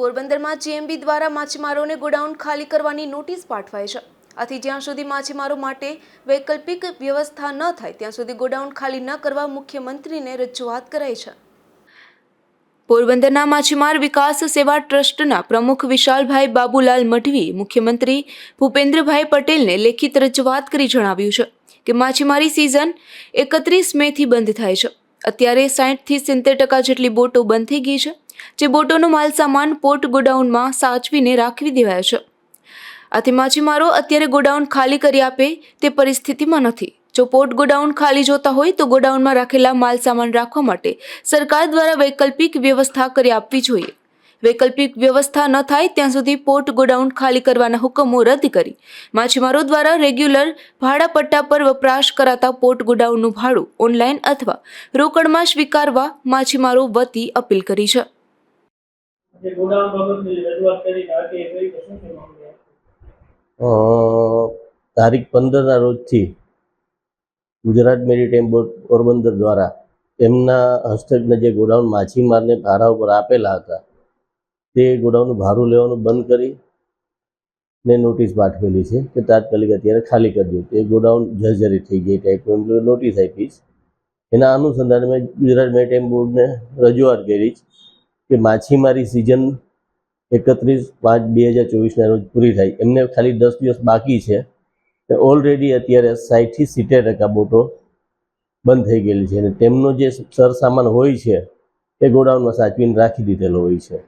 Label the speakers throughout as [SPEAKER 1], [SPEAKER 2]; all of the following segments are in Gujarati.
[SPEAKER 1] પોરબંદરમાં જીએમબી દ્વારા માછીમારોને ગોડાઉન ખાલી કરવાની નોટિસ પાઠવાય છે. આથી જ્યાં સુધી માછીમારો માટે વૈકલ્પિક વ્યવસ્થા ન થાય, ત્યાં સુધી ગોડાઉન ખાલી ન કરવા મુખ્યમંત્રીને રજૂઆત કરાઈ છે. પોરબંદરના માછીમાર વિકાસ સેવા ટ્રસ્ટના પ્રમુખ વિશાલભાઈ બાબુલાલ મઢવી, મુખ્યમંત્રી ભૂપેન્દ્રભાઈ પટેલને લેખિત રજૂઆત કરી જણાવ્યું છે કે માછીમારી સિઝન એકત્રીસ મેથી બંધ થાય છે. અત્યારે સાહીઠથી સિત્તેર ટકા જેટલી બોટો બંધ થઈ ગઈ છે. જે બોટોનો માલ સામાન પોર્ટ ગોડાઉનમાં સાચવીને રાખવી દેવાયો છે. આથી માછીમારો અત્યારે ગોડાઉન ખાલી કરી આપે તે પરિસ્થિતિમાં નથી. જો પોર્ટ ગોડાઉન ખાલી જોતા હોય તો ગોડાઉનમાં રાખેલા માલ સામાન રાખવા માટે સરકાર દ્વારા વૈકલ્પિક વ્યવસ્થા કરી આપવી જોઈએ. વૈકલ્પિક વ્યવસ્થા ન થાય ત્યાં સુધી પોર્ટ ગોડાઉન ખાલી કરવાના હુકમો રદ કરી માછીમારો દ્વારા રેગ્યુલર ભાડા પટ્ટા પર વપરાશ કરાતા પોર્ટ ગોડાઉનનું ભાડું ઓનલાઈન અથવા રોકડમાં સ્વીકારવા માછીમારો વતી અપીલ કરી છે.
[SPEAKER 2] જે ગોડાઉન બાબતની રજૂઆત કરી કરી
[SPEAKER 3] ગુજરાત મેરીટાઈમ બોર્ડ પોરબંદર દ્વારા એમના હસ્તકના જે ગોડાઉન માછીમારને ભાડા ઉપર આપેલા હતા, તે ગોડાઉનનું ભાડું લેવાનું બંધ કરી ને નોટિસ પાઠવેલી છે કે તાત્કાલિક અત્યારે ખાલી કરજો તે ગોડાઉન જર્જરી થઈ ગઈ ટાઈપનું નોટિસ આપી એના અનુસંધાને મેં ગુજરાત મેરીટાઈમ બોર્ડને રજૂઆત કરી કે માછીમારી સિઝન એકત્રીસ પાંચ બે હજાર ચોવીસના રોજ પૂરી થાય. એમને ખાલી દસ દિવસ બાકી છે. ઓલરેડી અત્યારે સાઠથી સિત્તેર ટકા બોટો બંધ થઈ ગયેલી છે. અને તેમનો જે સરસામાન હોય છે, એ ગોડાઉનમાં સાચવીને રાખી દીધેલો હોય છે.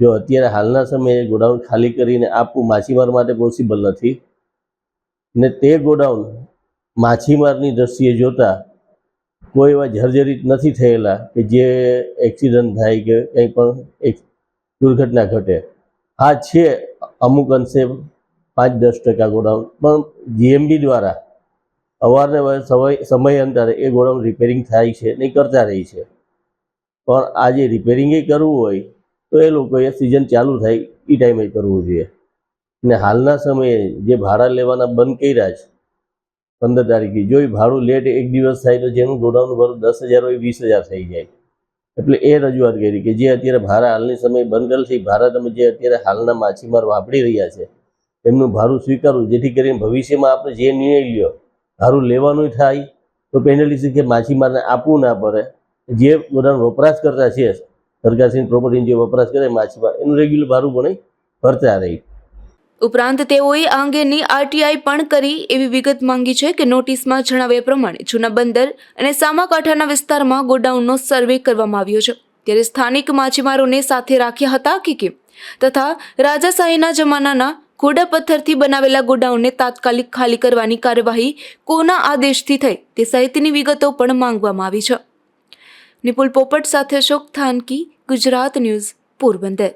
[SPEAKER 3] જો અત્યારે હાલના સમયે ગોડાઉન ખાલી કરીને આપવું માછીમાર માટે પોસિબલ નથી. ને તે ગોડાઉન માછીમારની દ્રષ્ટિએ જોતા કોઈ એવા જર્જરિત નથી થયેલા કે જે એક્સિડન્ટ થાય કે કંઈ પણ એક દુર્ઘટના ઘટે. હા છે અમુક અંશે પાંચ દસ ટકા ગોડાઉન. પણ જીએમબી દ્વારા અવારને સમય અંતરે એ ગોડાઉન રિપેરિંગ થાય છે ને કરતા રહી છે. પણ આજે રિપેરિંગ કરવું હોય તો એ લોકોએ સિઝન ચાલુ થાય એ ટાઈમે કરવું જોઈએ. ને હાલના સમયે જે ભાડા લેવાના બંધ કર્યા છે પંદર તારીખે. જો એ ભાડું લેટ એક દિવસ થાય તો જેનું ગોડાઉનનું ભાડું દસ હજાર હોય, વીસ હજાર થઈ જાય. એટલે એ રજૂઆત કરી કે જે અત્યારે ભાડા હાલની સમયે છે, એ ભાડા તમે જે અત્યારે હાલના માછીમાર વાપરી રહ્યા છે, એમનું ભાડું સ્વીકારવું, જેથી કરીને ભવિષ્યમાં આપણે જે નિર્ણય લ્યો, ભાડું લેવાનું થાય, તો પેનલ્ટી કે માછીમારને આપવું ના પડે. જે ગોડાઉન વપરાશ કરતા છે, સરકારશ્રીની પ્રોપર્ટીની જે વપરાશ કરે, માછીમાર, એનું રેગ્યુલર ભાડું પણ ભરતા રહી.
[SPEAKER 1] ઉપરાંત તેઓએ આ અંગેની આરટીઆઈ પણ કરી એવી વિગત માંગી છે કે નોટિસમાં જણાવ્યા પ્રમાણે જૂના બંદર અને સામાકાંઠાના વિસ્તારમાં ગોડાઉનનો સર્વે કરવામાં આવ્યો છે. ત્યારે સ્થાનિક માછીમારોને સાથે રાખ્યા હતા કે કેમ? તથા રાજાશાહીના જમાનાના ઘોડા પથ્થરથી બનાવેલા ગોડાઉનને તાત્કાલિક ખાલી કરવાની કાર્યવાહી કોના આદેશથી થઈ તે સહિતની વિગતો પણ માંગવામાં આવી છે. નિપુલ પોપટ સાથે અશોક થાનકી, ગુજરાત ન્યૂઝ પોરબંદર.